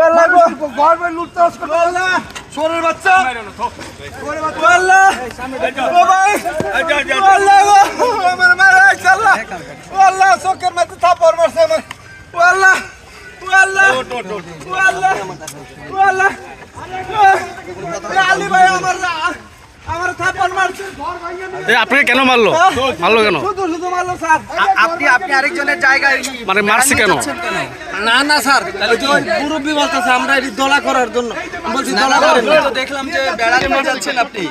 Government করতে সোরের বাচ্চা। সোরের বাচ্চা। আল্লাহ ও ভাই আল্লাহ গো। আমার মারা গেছে আল্লাহ ও আল্লাহ চোখের মধ্যে থাপড় মারছে আমার। ও আল্লাহ ও আল্লাহ ও আল্লাহ ও আল্লাহ আলী ভাই আমার থাপড় মারছে। আপনাকে কেন মারলো? মারলো কেন? শুধু শুধু মারলো স্যার। আপনি আপনি আরেকজনের জায়গায় মানে মারছে কেন? না না স্যার। মুরব্বী বলতেছে আমরা এটি দলা করার জন্য। বলছি দলা করেন তো দেখলাম যে বেড়ালে মারছেন আপনি।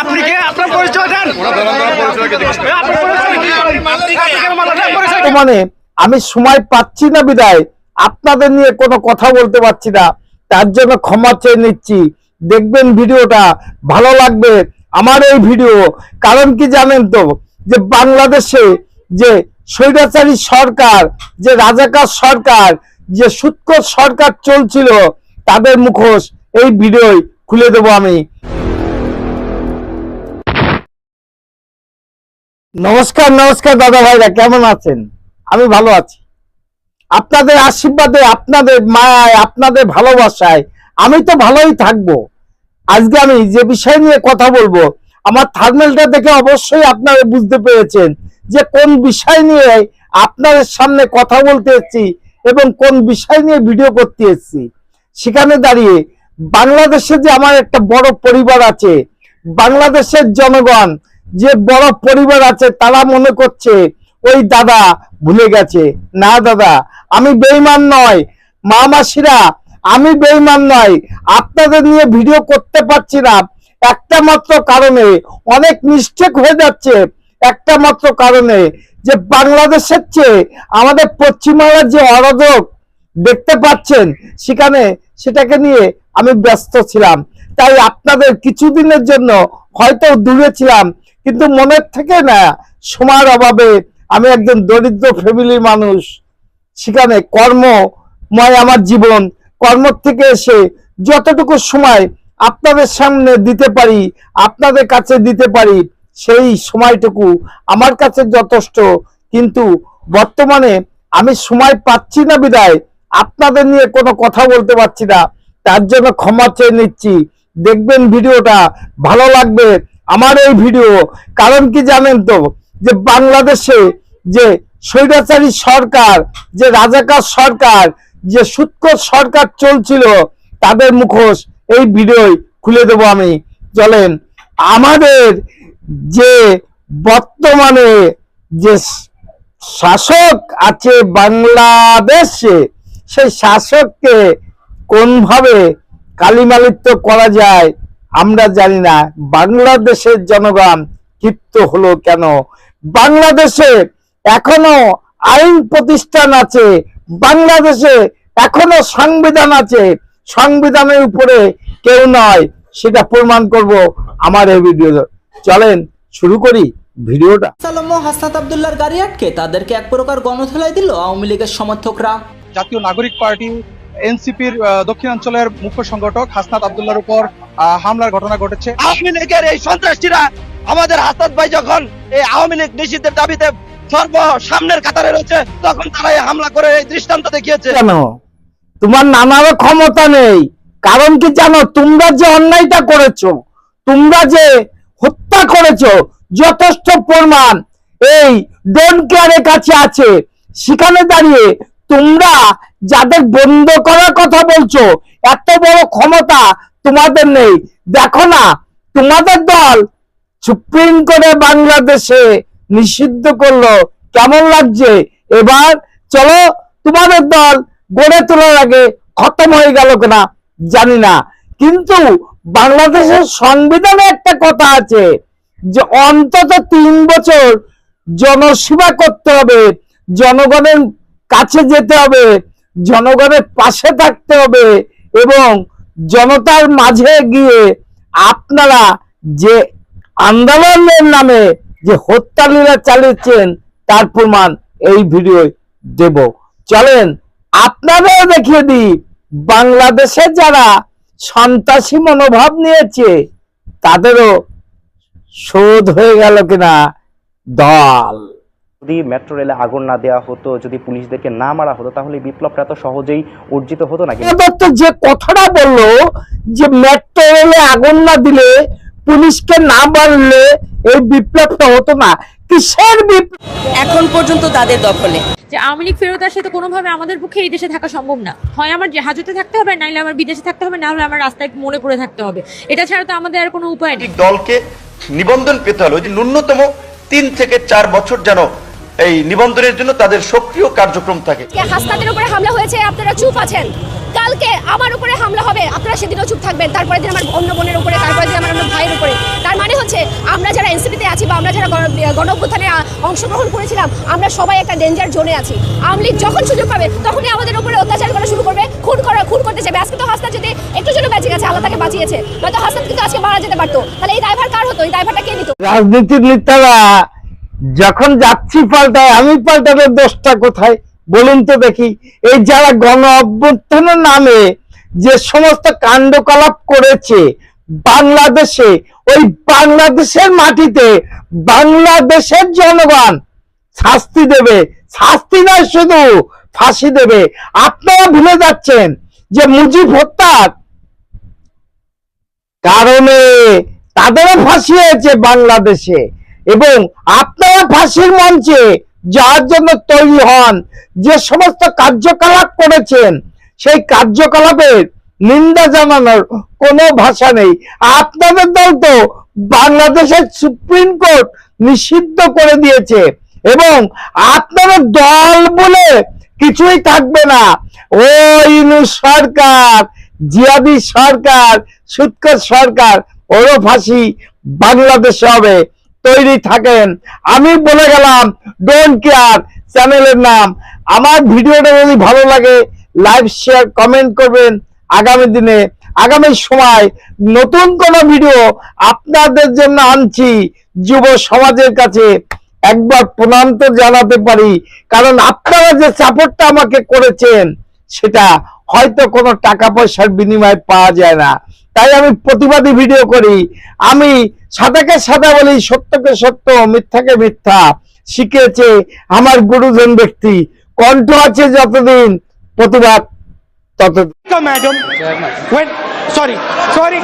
আপনি কে? আপনার পরিচয় দেন? বর্তমানে আমি সময় পাচ্ছি না বিদায়। আপনাদের নিয়ে কোনো কথা বলতে পারছি না। তার জন্য ক্ষমা চেয়ে নিচ্ছি। দেখবেন ভিডিওটা ভালো লাগবে আমার এই ভিডিও। কারণ কি জানেন তো? যে বাংলাদেশে যে স্বৈরাচারী সরকার, যে রাজাকার সরকার, যে সুৎকর সরকার চলছিল, তাদের মুখোশ এই ভিডিও খুলে দেবো আমি। নমস্কার নমস্কার দাদা ভাইরা, কেমন আছেন? আমি ভালো আছি। আপনাদের আশীর্বাদে, আপনাদের মায়ায়, আপনাদের ভালোবাসায় আমি তো ভালোই থাকব। আজকে আমি যে বিষয় নিয়ে কথা বলব, আমার থার্মেলটা দেখে অবশ্যই আপনারা বুঝতে পেরেছেন যে কোন বিষয় নিয়ে আপনাদের সামনে কথা বলতে এসেছি এবং কোন বিষয় নিয়ে ভিডিও করতে এসেছি। সেখানে দাঁড়িয়ে বাংলাদেশে যে আমার একটা বড় পরিবার আছে, বাংলাদেশের জনগণ যে বড় পরিবার আছে, তারা মনে করছে ওই দাদা ভুলে গেছে। না দাদা, আমি বেইমান নয়। মা মাসিরা আমি বেইমান নয়। আপনাদের নিয়ে ভিডিও করতে পারছি না। একটা মাত্র কারণে অনেক মিস্টেক হয়ে যাচ্ছে। একটা মাত্র কারণে যে বাংলাদেশের চেয়ে আমাদের পশ্চিমবাংলার যে অরাজক দেখতে পাচ্ছেন, সেখানে সেটাকে নিয়ে আমি ব্যস্ত ছিলাম। তাই আপনাদের কিছুদিনের জন্য হয়তো দূরে ছিলাম, কিন্তু মনের থেকে না, সময়ের অভাবে আমি একজন দরিদ্র ফ্যামিলির মানুষ। সেখানে কর্মময় আমার জীবন, কর্ম থেকে এসে যতটুকু সময় আপনাদের সামনে দিতে পারি, আপনাদের কাছে দিতে পারি, সেই সময়টুকু আমার কাছে যথেষ্ট। কিন্তু বর্তমানে আমি সময় পাচ্ছি না বিদায়। আপনাদের নিয়ে কোনো কথা বলতে পারছি না। তার জন্য ক্ষমা চেয়ে নিচ্ছি। দেখবেন ভিডিওটা ভালো লাগবে, আমার এই ভিডিও। কারণ কি জানেন তো? যে বাংলাদেশে যে স্বৈরাচারী সরকার, যে রাজাকার সরকার, যে সুৎকর সরকার চলছিল, তাদের মুখোশ এই ভিডিওই খুলে দেবো আমি। চলেন, আমাদের যে বর্তমানে যে শাসক আছে বাংলাদেশে, সেই শাসককে কোনভাবে কালিমালিত্য করা যায়, আমরা জানি না। বাংলাদেশের জনগণ ক্ষিপ্ত হলো কেন? বাংলাদেশে এখনও আইন প্রতিষ্ঠান আছে বাংলাদেশে এখনও সংবিধান আছে। সংবিধানের উপরে কেউ নয় সেটা প্রমাণ করব আমার এই ভিডিও চলেন শুরু করি ভিডিওটা। সালাম হাসনাত আবদুল্লার গাড়ি আটকে তাদেরকে এক প্রকার গণধোলাই দিল আওয়ামী লীগের সমর্থকরা। জাতীয় নাগরিক পার্টি এনসিপির দক্ষিণাঞ্চলের মুখ্য সংগঠক হাসনাত আবদুল্লার উপর হামলার ঘটনা ঘটেছে। আওয়ামী লীগের এই সন্ত্রাসীরা আমাদের হাসাদ ভাই যখন এই আওয়ামী লীগ নিষিদ্ধের দাবিতে সর্ব সামনের কাতারে রয়েছে তখন তারা এই হামলা করে এই দৃষ্টান্ত দেখিয়েছে। কেন? তোমার নানারও ক্ষমতা নেই। কারণ কি জানো? তোমরা যে অন্যায়টা করেছ তোমরা যে হত্যা করেছ যথেষ্ট প্রমাণ। এই ডোন্ট কেয়ারের কাছে আছে। সেখানে দাঁড়িয়ে তোমরা যাদের বন্ধ করার কথা বলছো এত বড় ক্ষমতা তোমাদের নেই। দেখো না, তোমাদের দল সুপ্রিম কোর্টে বাংলাদেশে নিষিদ্ধ করল। কেমন লাগছে? এবার চলো, তোমাদের দল গড়ে তোলার আগে খতম হয়ে গেল কিনা জানি না। কিন্তু বাংলাদেশের সংবিধানে একটা কথা আছে যে অন্তত তিন বছর জনসেবা করতে হবে, জনগণের কাছে যেতে হবে, জনগণের পাশে থাকতে হবে। এবং জনতার মাঝে গিয়ে আপনারা যে আন্দোলনের নামে যে হত্যা লীলা চালিয়েছেন, তার প্রমাণ এই ভিডিও দেব। চলেন আপনারাও দেখিয়ে দিই, বাংলাদেশে যারা সন্ত্রাসী মনোভাব নিয়েছে, তাদেরও শোধ হয়ে গেল কিনা দল। যদি মেট্রো রেলে আগুন না দেওয়া হতো যদি পুলিশদেরকে না মারা হতো তাহলে বিপ্লবটা এত সহজেই অর্জিত হতো না কিন্তু দত্ত যে কথাটা বলল যে মেট্রো রেলে আগুন না দিলে পুলিশকে না মারলে এই বিপ্লবটা হতো না। কিসের বিপ্লব? এখন পর্যন্ত তাদের দখলে। যে আওয়ামী লীগ ফেরত আসলে তো কোনোভাবে আমাদের পক্ষে এই দেশে থাকা সম্ভব না। হয় আমার হাজতে থাকতে হবে নাইলে আমার বিদেশে থাকতে হবে না হলে আমার রাস্তায় মনে পড়ে থাকতে হবে। এটা ছাড়া তো আমাদের আর কোনো উপায় নেই। দলকে নিবন্ধন পেতে হলো যে ন্যূনতম তিন থেকে চার বছর যেন এই নিবন্ধনের জন্য তাদের সক্রিয় কার্যক্রম থাকে। হাসনাদের উপরে হামলা হয়েছে আপনারা চুপ আছেন। কালকে আমার উপরে হামলা হবে আপনারা সেদিনও চুপ থাকবেন। তারপরে দিন আমার অন্য বোনের উপরে তারপরে দিন আমার অন্য ভাইয়ের উপরে। তার মানে হচ্ছে আমরা যারা এনসিপিতে আছি বা আমরা যারা গণ অভ্যুত্থানে অংশগ্রহণ করেছিলাম আমরা সবাই একটা ডেঞ্জার জোনে আছি। আওয়ামী লীগ যখন সুযোগ পাবে তখনই আমাদের উপরে অত্যাচার করা শুরু করবে খুন করা খুন করতে যাবে আজকে তো হাসনা যদি একটু জন্য বেঁচে গেছে আল্লাহ তাকে বাঁচিয়েছে। নয়তো হাসনা কিন্তু আজকে মারা যেতে পারতো। তাহলে এই ড্রাইভার কার হতো? এই ড্রাইভারটা কে নিত? রাজনীতির নেতারা যখন যাচ্ছি পাল্টায়, আমি পাল্টাবে দোষটা কোথায়? বলুন তো দেখি। এই যারা গণ অভ্যুত্থানের নামে যে সমস্ত কাণ্ডকলাপ করেছে বাংলাদেশে, ওই বাংলাদেশের মাটিতে বাংলাদেশের জনগণ শাস্তি দেবে। শাস্তি নয়, শুধু ফাঁসি দেবে। আপনারা ভুলে যাচ্ছেন যে মুজিব হত্যার কারণে তাদেরও ফাঁসি হয়েছে বাংলাদেশে। এবং আপনারা ফাঁসির মঞ্চে যাওয়ার জন্য তৈরি হন, যে সমস্ত কার্যকলাপ করেছেন, সেই কার্যকলাপের নিন্দা জানানোর কোনো ভাষা নেই। আপনাদের দল তো বাংলাদেশের সুপ্রিম কোর্ট নিষিদ্ধ করে দিয়েছে এবং আপনারা দল বলে কিছুই থাকবে না। ওই সরকার, জিয়াদি সরকার, সুৎকর সরকার, ওরও ফাঁসি বাংলাদেশে হবে। তৈরি থাকেন। আমি বলে গেলাম ডোন্ট কেয়ার চ্যানেলের নাম। আমার ভিডিওটা যদি ভালো লাগে লাইভ শেয়ার কমেন্ট করবেন আগামী দিনে। আগামী সময় নতুন কোন ভিডিও আপনাদের জন্য আনছি যুব সমাজের কাছে। একবার প্রণাম তো জানাতে পারি। কারণ আপনারা যে সাপোর্টটা আমাকে করেছেন, সেটা হয়তো কোনো টাকা পয়সার বিনিময়ে পাওয়া যায় না। তাই আমি প্রতিবাদী ভিডিও করি। আমি সাদাকে সাদা বলি সত্যকে সত্য মিথ্যাকে মিথ্যা। শিখেছে আমার গুরুজন ব্যক্তি। কণ্ঠ আছে যতদিন প্রতিবাদ ততদিন। Sorry sorry.